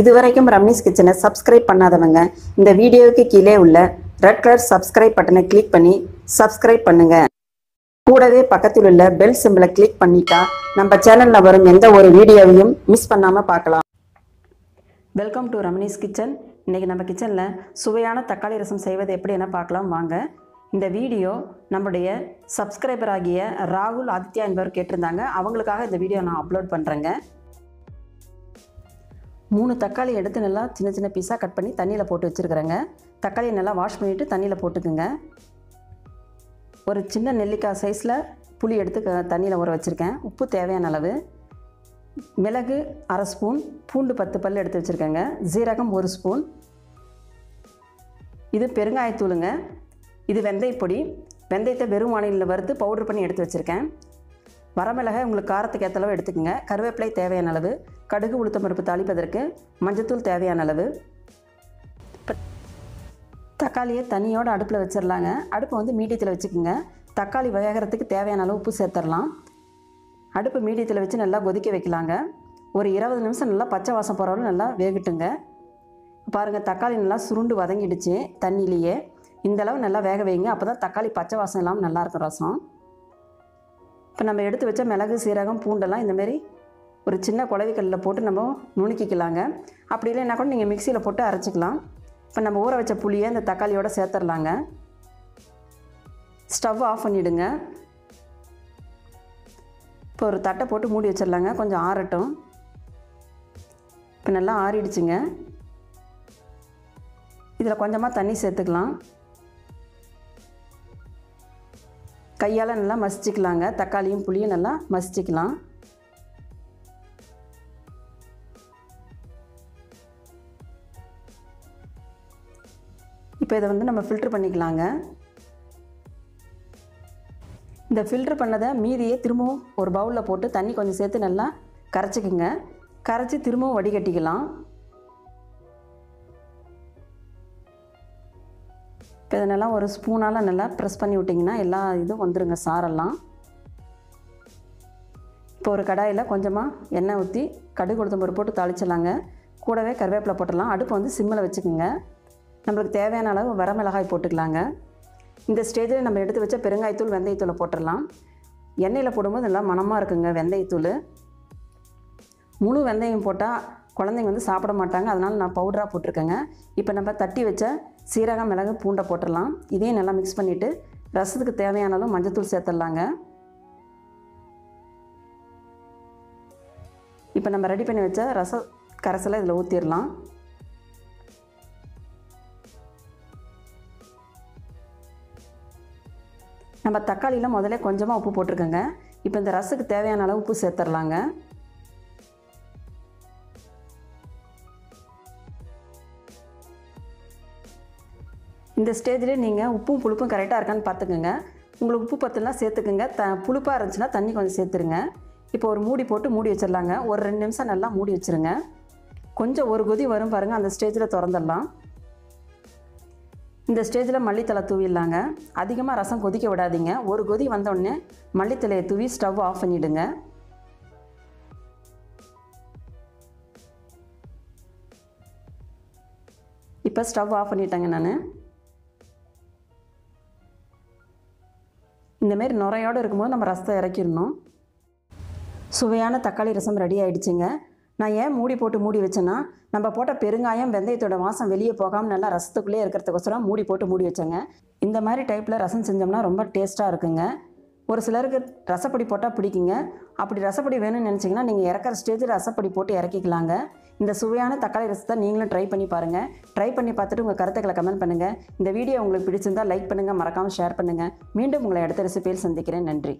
இதுவரைக்கும் ரம்னிஸ் கிச்சனை சப்ஸ்கிரைப் பண்ணாதவங்க இந்த வீடியோவுக்கு கீழே உள்ள ரெட் கலர் சப்ஸ்கிரைப் பட்டனை கிளிக் பண்ணி சப்ஸ்கிரைப் பண்ணுங்க. கூடவே பக்கத்தில் உள்ள பெல் சிம்பிளை கிளிக் பண்ணிட்டா நம்ம சேனலில் வரும் எந்த ஒரு வீடியோவையும் மிஸ் பண்ணாமல் பார்க்கலாம். Welcome to Ramani's kitchen. இன்றைக்கி நம்ம கிச்சனில் சுவையான தக்காளி ரசம் செய்வது எப்படி என பார்க்கலாம். வாங்க. இந்த வீடியோ நம்முடைய சப்ஸ்கிரைபர் ஆகிய ராகுல் ஆதித்யா என்பவர் கேட்டிருந்தாங்க. அவங்களுக்காக இந்த வீடியோ நான் அப்லோட் பண்ணுறேங்க மூணு தக்காளி எடுத்து நல்லா சின்ன சின்ன பீஸாக கட் பண்ணி தண்ணியில் போட்டு வச்சுருக்குறேங்க. தக்காளியை நல்லா வாஷ் பண்ணிவிட்டு தண்ணியில் போட்டுக்குங்க. ஒரு சின்ன நெல்லிக்காய் சைஸில் புளி எடுத்து க- தண்ணியில் ஊற வச்சுருக்கேன். உப்பு தேவையான அளவு. மிளகு அரை ஸ்பூன் பூண்டு பத்து பல் எடுத்து வச்சுருக்கேங்க. ஜீரகம் ஒரு ஸ்பூன் இது பெருங்காயத்தூளுங்க. இது வெந்தயப்பொடி. வெந்தயத்தை வெறும் வானிலையில் வறுத்து பவுடர் பண்ணி எடுத்து வச்சுருக்கேன். வரமிளகாய் உங்களுக்கு காரத்துக்கு ஏற்ற அளவு எடுத்துக்கோங்க. கருவேப்பிலை தேவையான அளவு. கடுகு உளுத்தம் பருப்பு தாளிப்பதற்கு மஞ்சத்தூள் தேவையான அளவு. தக்காளியை தண்ணியோடு அடுப்பில் வச்சிடலாங்க அடுப்பை வந்து மீடியத்தில் வச்சுக்கோங்க. தக்காளி வேகிறதுக்கு தேவையான அளவு உப்பு சேர்த்துடலாம் அடுப்பு மீடியத்தில் வச்சு நல்லா கொதிக்க வைக்கலாங்க. ஒரு இருபது நிமிஷம் நல்லா பச்சை வாசம் போகிறவரை நல்லா வேகட்டுங்க. பாருங்கள் தக்காளி நல்லா சுருண்டு வதங்கிடுச்சு தண்ணியிலேயே. இந்த அளவு நல்லா வேக வைங்க. அப்போ தான் தக்காளி பச்சை வாசம் இல்லாமல் நல்லாயிருக்கும் ரசம். இப்போ நம்ம எடுத்து வச்ச மிளகு சீரகம் பூண்டெல்லாம் இந்தமாரி ஒரு சின்ன குழவிக்கல்லில் போட்டு நம்ம நுணுக்கிக்கலாங்க. அப்படி இல்லைன்னா கூட நீங்கள் மிக்சியில் போட்டு அரைச்சிக்கலாம். இப்போ நம்ம ஊற வச்ச புளியை இந்த தக்காளியோடு சேர்த்துடலாங்க. ஸ்டவ் ஆஃப் பண்ணிவிடுங்க இப்போ ஒரு தட்டை போட்டு மூடி வச்சிடலாங்க. கொஞ்சம் ஆறட்டும். இப்போ நல்லா ஆறிடுச்சுங்க. இதில் கொஞ்சமாக தண்ணி சேர்த்துக்கலாம். கையால் நல்லா மசிச்சுக்கலாங்க. தக்காளியும் புளியும் நல்லா மசிச்சுக்கலாம். இப்போ இதை வந்து நம்ம ஃபில்ட்ரு பண்ணிக்கலாங்க. இந்த ஃபில்ட்ரு பண்ணதை மீதியே திரும்பவும் ஒரு பவுலில் போட்டு தண்ணி கொஞ்சம் சேர்த்து நல்லா கரைச்சிக்குங்க. கரைச்சி திரும்பவும் வடிகட்டிக்கலாம். இப்போ இதை நல்லா ஒரு ஸ்பூனால் நல்லா ப்ரெஸ் பண்ணி விட்டிங்கன்னா எல்லா இதுவும் வந்துடுங்க சாரெல்லாம். இப்போ ஒரு கடாயில் கொஞ்சமாக எண்ணெய் ஊற்றி கடுகு உளுத்தம் போட்டு தாளிச்சிடலாங்க. கூடவே கருவேப்பிலை போட்டுடலாம். அடுப்பு வந்து சிம்மில் வச்சுக்கோங்க. நம்மளுக்கு தேவையான அளவு வரமிளகாய் போட்டுக்கலாங்க. இந்த ஸ்டேஜில் நம்ம எடுத்து வச்ச பெருங்காயத்தூள் வெந்தயத்தூளை போட்டுடலாம். எண்ணெயில் போடும்போது நல்லா மணமாக இருக்குங்க வெந்தயத்தூள். முழு வெந்தயம் போட்டால் குழந்தைங்க வந்து சாப்பிட மாட்டாங்க. அதனால் நான் பவுடராக போட்டிருக்கேங்க. இப்போ நம்ம தட்டி வச்ச சீரகம் மிளகு பூண்டை போட்டுடலாம். இதையும் நல்லா மிக்ஸ் பண்ணிவிட்டு ரசத்துக்கு தேவையான அளவு மஞ்சத்தூள் சேர்த்துடலாங்க. இப்போ நம்ம ரெடி பண்ணி வச்ச ரச கரைசலை இதில் ஊற்றிடலாம் நம்ம தக்காளியில் முதல்ல கொஞ்சமாக உப்பு போட்டிருக்கோங்க. இப்போ இந்த ரசத்துக்கு தேவையான அளவு உப்பு சேர்த்துடலாங்க. இந்த ஸ்டேஜில் நீங்கள் உப்பும் புளிப்பும் கரெக்டாக இருக்கான்னு பார்த்துக்குங்க. உங்களுக்கு உப்பு பத்தெல்லாம் சேர்த்துக்குங்க. த புளிப்பாக இருந்துச்சுன்னா தண்ணி கொஞ்சம் சேர்த்துருங்க. இப்போ ஒரு மூடி போட்டு மூடி வச்சிடலாங்க. ஒரு ரெண்டு நிமிஷம் நல்லா மூடி வச்சுருங்க. கொஞ்சம் ஒரு கொதி வரும் பாருங்கள் அந்த ஸ்டேஜில் திறந்துடலாம். இந்த ஸ்டேஜில் மல்லித்தலை தூவிடலாங்க. அதிகமாக ரசம் கொதிக்க விடாதீங்க. ஒரு கொதி வந்தோடனே மல்லித்தலையை தூவி ஸ்டவ் ஆஃப் பண்ணிவிடுங்க இப்போ ஸ்டவ் ஆஃப் பண்ணிட்டேங்க நான். இந்தமாரி நுரையோடு இருக்கும்போது நம்ம ரசத்தை இறக்கிடணும். சுவையான தக்காளி ரசம் ரெடி ஆகிடுச்சிங்க நான் ஏன் மூடி போட்டு மூடி வச்சேன்னா நம்ம போட்ட பெருங்காயம் வெந்தயத்தோட வாசம் வெளியே போகாமல் நல்லா ரசத்துக்குள்ளே இருக்கிறதுக்கோசரம் மூடி போட்டு மூடி வச்சேங்க. இந்த மாதிரி டைப்பில் ரசம் செஞ்சோம்னா ரொம்ப டேஸ்ட்டாக இருக்குங்க. ஒரு சிலருக்கு ரசப்பொடி போட்டால் பிடிக்குங்க. அப்படி ரசப்படி வேணும்னு நினச்சிங்கன்னா நீங்கள் இறக்குற ஸ்டேஜில் ரசப்பொடி போட்டு இறக்கிக்கலாங்க. இந்த சுவையான தக்காளி ரசத்தை நீங்களும் ட்ரை பண்ணி பாருங்கள் ட்ரை பண்ணி பார்த்துட்டு உங்கள் கருத்துக்களை கமெண்ட் பண்ணுங்கள் இந்த வீடியோ உங்களுக்கு பிடிச்சிருந்தா லைக் பண்ணுங்கள் மறக்காமல் ஷேர் பண்ணுங்கள் மீண்டும் உங்களை அடுத்த ரெசிபியில் சந்திக்கிறேன். நன்றி.